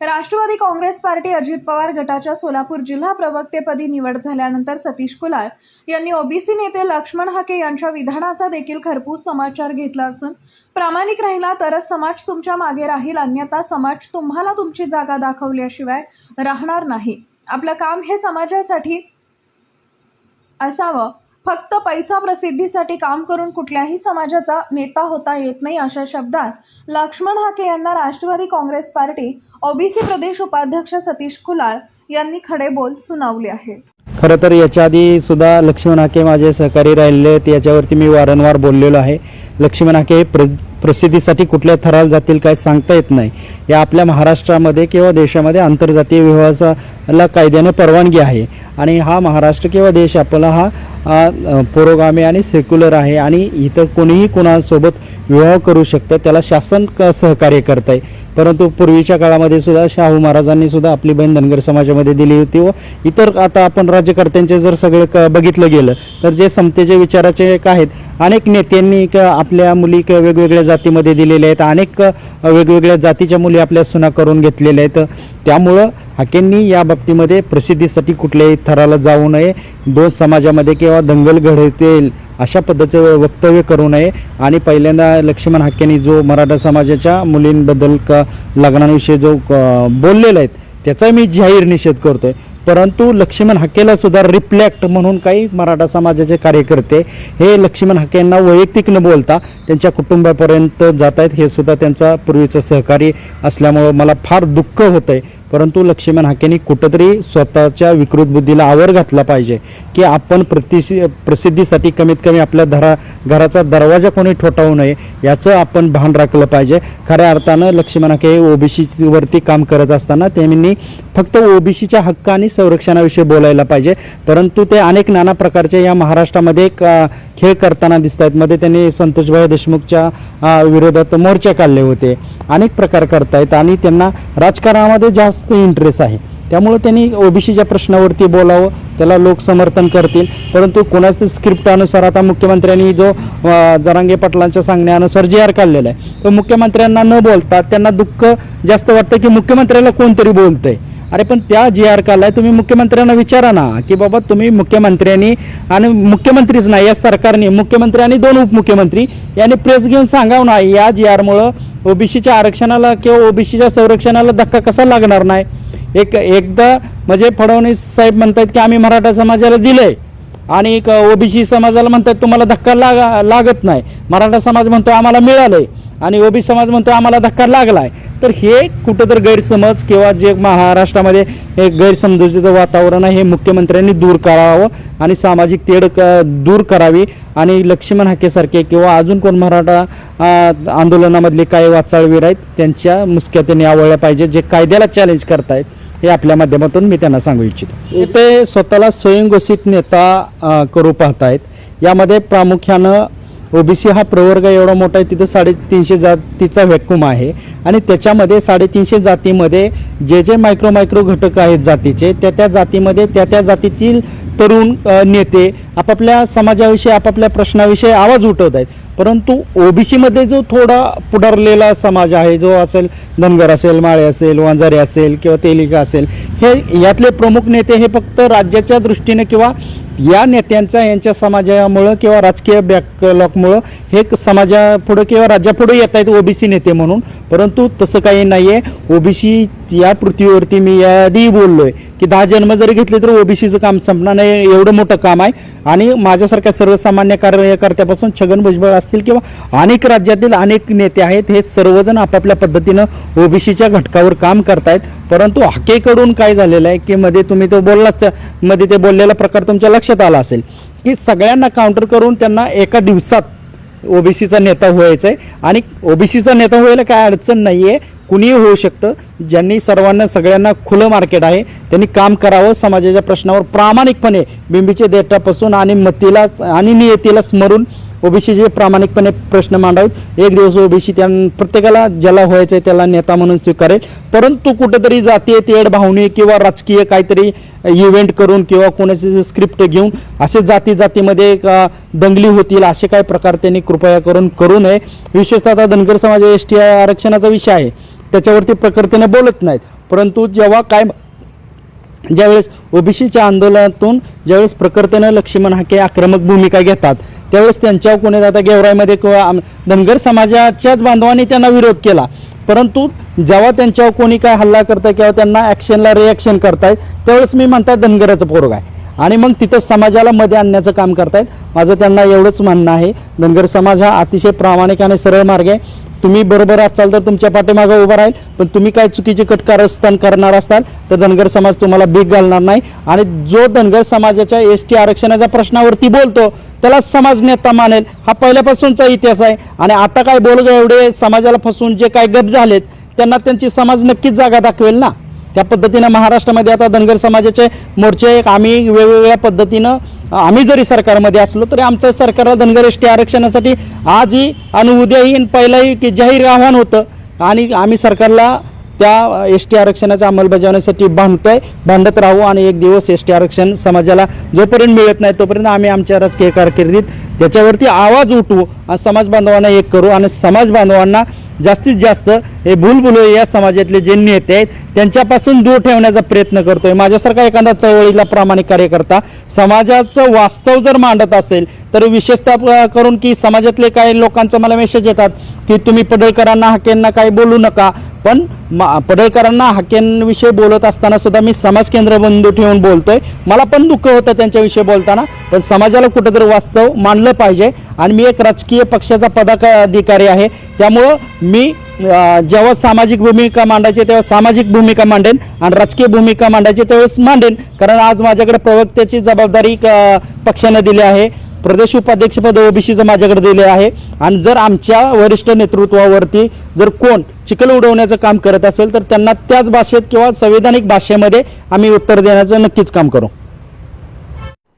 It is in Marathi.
राष्ट्रवादी काँग्रेस पार्टी अजित पवार गटाच्या सोलापूर जिल्हा प्रवक्तेपदी निवड झाल्यानंतर सतीश कुलार यांनी ओबीसी नेते लक्ष्मण हाके यांच्या विधानाचा देखील खरपूस समाचार घेतला असून प्रामाणिक राहिला तरच समाज तुमच्या मागे राहील अन्यथा समाज तुम्हाला तुमची जागा दाखवल्याशिवाय राहणार नाही. आपलं काम हे समाजासाठी असावं. फक्त पैसा प्रसिद्धीसाठी काम करून कुठल्याही समाजाचा नेता होता येत नाही अशा शब्दात लक्ष्मण हाके यांना राष्ट्रवादी काँग्रेस पार्टी ओबीसी प्रदेश उपाध्यक्ष सतीश कुलाळ यांनी खडे बोल सुनावले आहेत. खरं तर याच्या आधी सुद्धा लक्ष्मण हाके माझे सहकारी राहिले आहेत. याच्यावरती मी वारंवार बोललेलो आहे. लक्ष्मण हाके हे प्र प्रसिद्धीसाठी कुठल्या थराला जातील काय सांगता येत नाही. या आपल्या महाराष्ट्रामध्ये किंवा देशामध्ये आंतरजातीय विवाहाला कायद्याने परवानगी आहे. आणि हा महाराष्ट्र किंवा देश आपला हा पुरोगामी आणि सेक्युलर आहे. आणि इथं कोणीही कोणासोबत विवाह करू शकतं. त्याला शासन क सहकार्य करत आहे परंतु पूर्वीच्या काळामध्ये सुद्धा शाहू महाराजांनी सुद्धा आपली बहीण धनगर समाजामध्ये दिली होती व इतर आता आपण राज्यकर्त्यांचे जर सगळे क बघितलं गेलं तर जे समतेचे विचाराचे एक आहेत. अनेक नेत्यांनी क आपल्या मुली क वेगवेगळ्या जातीमध्ये दिलेल्या आहेत. अनेक वेगवेगळ्या जातीच्या मुली आपल्या सुना करून घेतलेल्या आहेत. त्यामुळं हाकेंनी या बाबतीमध्ये प्रसिद्धीसाठी कुठल्याही थराला जाऊ नये. दोन समाजामध्ये किंवा दंगल घडतील. अशा पद्धतीचं वक्तव्य करू नये. आणि पहिल्यांदा लक्ष्मण हाक्यांनी जो मराठा समाजाच्या मुलींबद्दल का लग्नाविषयी जो बोललेला आहेत त्याचा मी जाहीर निषेध करतोय. परंतु लक्ष्मण हाकेला सुद्धा रिफ्लेक्ट म्हणून काही मराठा समाजाचे कार्यकर्ते हे लक्ष्मण हाकेंना वैयक्तिक न बोलता त्यांच्या कुटुंबापर्यंत जात आहेत हे सुद्धा त्यांचा पूर्वीचं सहकारी असल्यामुळं मला फार दुःख होतं आहे परंतु लक्ष्मण हाकेंनी कुठंतरी स्वतःच्या विकृत बुद्धीला आवर घातला पाहिजे की आपण प्रतिसि प्रसिद्धीसाठी कमीत कमी आपल्या धरा घराचा दरवाजा कोणी ठोठावू नये याचं आपण भान राखलं पाहिजे. खऱ्या अर्थानं लक्ष्मण हाके ओबीसीवरती काम करत असताना त्यांनी फक्त ओबीसीच्या हक्क आणि संरक्षणाविषयी बोलायला पाहिजे. परंतु ते अनेक नाना प्रकारचे या महाराष्ट्रामध्ये एक खेळ करताना दिसत आहेत मध्ये त्यांनी संतोषभाई देशमुखच्या विरोधात मोर्चे काढले होते. अनेक प्रकार करतायत आणि त्यांना राजकारणामध्ये जास्त इंटरेस्ट आहे. त्यामुळे त्यांनी ओबीसीच्या प्रश्नावरती बोलावं त्याला लोक समर्थन करतील. परंतु कोणाच्या स्क्रिप्टानुसार आता मुख्यमंत्र्यांनी जो जरांगे पाटलांच्या सांगण्यानुसार जी आर काढलेला आहे तो मुख्यमंत्र्यांना न बोलता त्यांना दुःख जास्त वाटतं की मुख्यमंत्र्याला कोणतरी बोलतंय. अरे पण त्या जी आर काढलाय तुम्ही मुख्यमंत्र्यांना विचारा ना की बाबा तुम्ही मुख्यमंत्र्यांनी आणि मुख्यमंत्रीच नाही या सरकारने मुख्यमंत्री आणि दोन उपमुख्यमंत्री यांनी प्रेस घेऊन सांगावं ना या जी आरमुळं ओबीसीच्या आरक्षणाला किंवा ओबीसीच्या संरक्षणाला धक्का कसा लागणार नाही? एक एकदा म्हणजे फडणवीस साहेब म्हणतात की आम्ही मराठा समाजाला दिलंय आणि एक ओबीसी समाजाला म्हणतात तुम्हाला धक्का लागा लागत नाही. मराठा समाज म्हणतो आम्हाला मिळालंय. आणि ओबीसी समाज म्हणतो आम्हाला धक्का लागलाय. तर हे कुठंतरी गैरसमज किंवा जे महाराष्ट्रामध्ये हे गैरसमजुतीचं वातावरण आहे हे मुख्यमंत्र्यांनी दूर करावं आणि सामाजिक तेढ क- दूर करावी. आणि लक्ष्मण हाकेसारखे किंवा अजून कोण मराठा आंदोलनामधले काही वाचाळवीर आहेत त्यांच्या मुसक्या त्यांनी पाहिजे जे कायद्याला चॅलेंज करतायत हे आपल्या माध्यमातून मी त्यांना सांगू इच्छितो. ते स्वतःला स्वयंघोषित नेता करू पाहतायत. यामध्ये प्रामुख्यानं ओबीसी हा प्रवर्ग एवढा मोठा आहे तिथं साडेतीनशे जातीचा व्हॅक्युम आहे. आणि त्याच्यामध्ये साडेतीनशे जातीमध्ये जे जे मायक्रो मायक्रो घटक आहेत जातीचे त्या त्या जातीमध्ये त्या त्या जातीतील तरुण नेते आपापल्या समाजाविषयी आपापल्या प्रश्नाविषयी आवाज उठवत आहेत. परंतु ओबीसीमध्ये जो थोडा पुढारलेला समाज आहे जो असेल धनगर असेल माळे असेल वांजारे असेल किंवा तेलिका असेल हे यातले प्रमुख नेते हे फक्त राज्याच्या दृष्टीने किंवा या नेत्यांचा यांच्या समाजामुळं किंवा राजकीय बॅकलॉकमुळं हे समाजापुढं किंवा राज्यापुढे येत आहेत ओबीसी नेते म्हणून. परंतु तसं काही नाही आहे ओबीसी या पृथ्वीवरती मी याआधी बोललोय की दहा जन्म जरी घेतले तर ओबीसीचं काम संपणार नाही एवढं मोठं काम आहे. आणि माझ्यासारख्या सर्वसामान्य कार्यकर्त्यापासून छगन भुजबळ असतील किंवा अनेक राज्यातील अनेक नेते आहेत हे सर्वजण आपापल्या पद्धतीनं ओबीसीच्या घटकावर काम करतायत. परंतु हाकेकडून काय झालेलं आहे की मध्ये तुम्ही तो बोललाच मध्ये ते बोललेला प्रकार तुमच्या लक्षात आला असेल की सगळ्यांना काउंटर करून त्यांना एका दिवसात ओबीसीचा नेता व्हायचा आहे आणि ओबीसीचा नेता व्हायला काय अडचण नाही आहे कुणीही होऊ शकतं. ज्यांनी सर्वांना सगळ्यांना खुलं मार्केट आहे त्यांनी काम करावं समाजाच्या प्रश्नावर प्रामाणिकपणे बिंबीचे देठापासून आणि मतीला आणि नियतीला स्मरून ओबीसीचे प्रामाणिकपणे प्रश्न मांडावेत एक दिवस ओबीसी त्या प्रत्येकाला ज्याला व्हायचं आहे त्याला नेता म्हणून स्वीकारेल. परंतु कुठेतरी जातीय तेढ भावनी किंवा राजकीय काहीतरी इव्हेंट करून किंवा कोणाचे स्क्रिप्ट घेऊन असे जाती जातीमध्ये दंगली होतील असे काही प्रकार त्यांनी कृपया करून करू नये. विशेषतः धनगर समाज एस टी आरक्षणाचा विषय आहे. त्याच्यावरती प्रकर्तीने बोलत नाहीत. परंतु जेव्हा काय ज्यावेळेस ओबीसीच्या आंदोलनातून ज्यावेळेस प्रकर्तेनं लक्ष्मण हाके आक्रमक भूमिका घेतात त्यावेळेस त्यांच्यावर कोणी आता गेवराईमध्ये किंवा धनगर समाजाच्याच बांधवांनी त्यांना विरोध केला. परंतु जेव्हा त्यांच्यावर कोणी काय हल्ला करतं किंवा त्यांना ॲक्शनला रिॲक्शन करतायत त्यावेळेस मी म्हणतात धनगराचं पोरग आहे. आणि मग तिथं समाजाला मध्ये आणण्याचं काम करतायत. माझं त्यांना एवढंच म्हणणं आहे. धनगर समाज हा अतिशय प्रामाणिक आणि सरळ मार्ग आहे. तुम्ही बरोबर असाल तर तुमच्या पाठीमागं उभं राहील पण तुम्ही काय चुकीचे कटकारस्थान करणार असाल तर धनगर समाज तुम्हाला भीक घालणार नाही. आणि जो धनगर समाजाच्या एस टी आरक्षणाच्या प्रश्नावरती बोलतो त्याला समाज नेता मानेल. हा पहिल्यापासूनचा इतिहास आहे. आणि आता काय बोलग एवढे समाजाला फसवून जे काय गप झालेत त्यांना त्यांची समाज नक्कीच जागा दाखवेल ना? त्या पद्धतीनं महाराष्ट्रामध्ये आता धनगर समाजाचे मोर्चे आम्ही वेगवेगळ्या पद्धतीनं आम्ही जरी सरकारमध्ये असलो तरी आमचं सरकारला धनगर एस टी आरक्षणासाठी आजही आणि उद्याही पहिलाही की जाहीर आव्हान होतं. आणि आम्ही सरकारला त्या एस टी आरक्षणाच्या अंमलबजावणीसाठी बांधतोय. बांधत राहू आणि एक दिवस एस टी आरक्षण समाजाला जोपर्यंत मिळत नाही तोपर्यंत आम्ही आमच्या राजकीय कारकिर्दीत त्याच्यावरती आवाज उठवू आणि समाज बांधवांना एक करू आणि समाज बांधवांना जास्तीत जास्त हे भूलभुलो या समाजातले जे नेते आहेत त्यांच्यापासून दूर ठेवण्याचा प्रयत्न करतोय. माझ्यासारखा एखादा चळवळीला प्रामाणिक कार्यकर्ता समाजाचं वास्तव जर मांडत असेल तर विशेषतः करून की समाजातले काही लोकांचा मला मेसेज येतात की तुम्ही पडळकरांना हाकेंना काही बोलू नका. पण मा- पडळकरांना हाकेंविषयी बोलत असताना सुद्धा मी समाज केंद्र बंधू ठेवून बोलतोय. मला पण दुःख होतं त्यांच्याविषयी बोलताना पण समाजाला कुठंतरी वास्तव मानलं पाहिजे. आणि मी एक राजकीय पक्षाचा पदाधिकारी आहे. त्यामुळं मी जेव्हा सामाजिक भूमिका मांडायची तेव्हा सामाजिक भूमिका मांडेन आणि राजकीय भूमिका मांडायची त्यावेळेस मांडेन. कारण आज माझ्याकडे प्रवक्त्याची जबाबदारी पक्षाने दिली आहे. प्रदेश उपाध्यक्षपद ओबीसीचं माझ्याकडे दिले आहे. आणि जर आमच्या वरिष्ठ नेतृत्वावरती जर कोण चिखल उडवण्याचं काम करत असेल तर त्यांना त्याच भाषेत किंवा संविधानिक भाषेमध्ये आम्ही उत्तर देण्याचं नक्कीच काम करू.